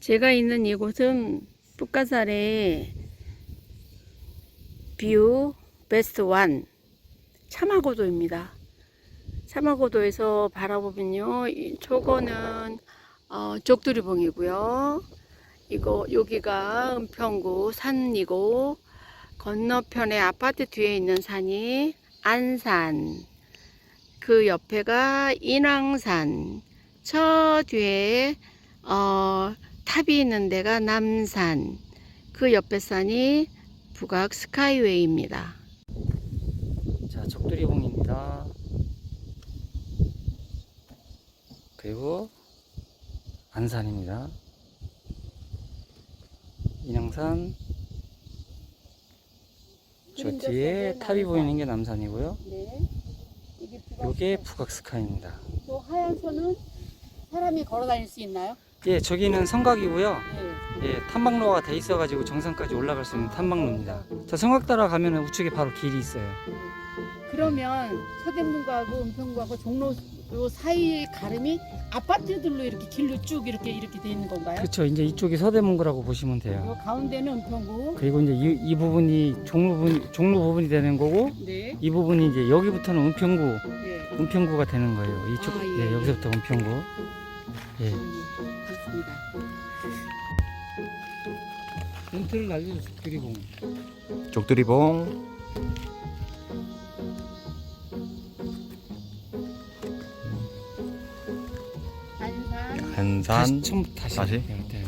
제가 있는 이곳은 북가살의 뷰 베스트 원 차마고도입니다. 차마고도에서 바라보면요, 이- 저거는 어, 족두리봉이고요. 이거 여기가 은평구 산이고 건너편에 아파트 뒤에 있는 산이 안산. 그 옆에가 인왕산. 저 뒤에 어, 탑이 있는 데가 남산. 그 옆에 산이 북악 스카이웨이입니다. 자, 적두리봉입니다. 그리고 안산입니다. 인왕산 저 뒤에 탑이 보이는 게 남산이고요. 네. 이게 요게 북악스카이입니다. 또 하얀 선은 사람이 걸어 다닐 수 있나요? 예, 저기는 성곽이고요. 네. 예, 탐방로가 돼 있어가지고 정상까지 올라갈 수 있는 탐방로입니다. 저 성곽 따라가면 우측에 바로 길이 있어요. 그러면 서대문구하고 은평구하고 종로 요 사이 가름이 아파트들로 이렇게 길로 쭉 이렇게 이렇게 돼 있는 건가요? 그렇죠. 이제 이쪽이 서대문구라고 보시면 돼요. 요 가운데는 은평구. 그리고 이제 이, 이 부분이 종로 부분, 종로 부분이 되는 거고 네. 이 부분이 이제 여기부터는 은평구, 네. 은평구가 되는 거예요. 이쪽, 아, 예, 네, 예. 여기서부터 은평구. 예. 예. 그렇습니다. 멘트를 날려줘, 그리고. 족두리봉 안산. 한산 처음부터 다시. 다시? 예.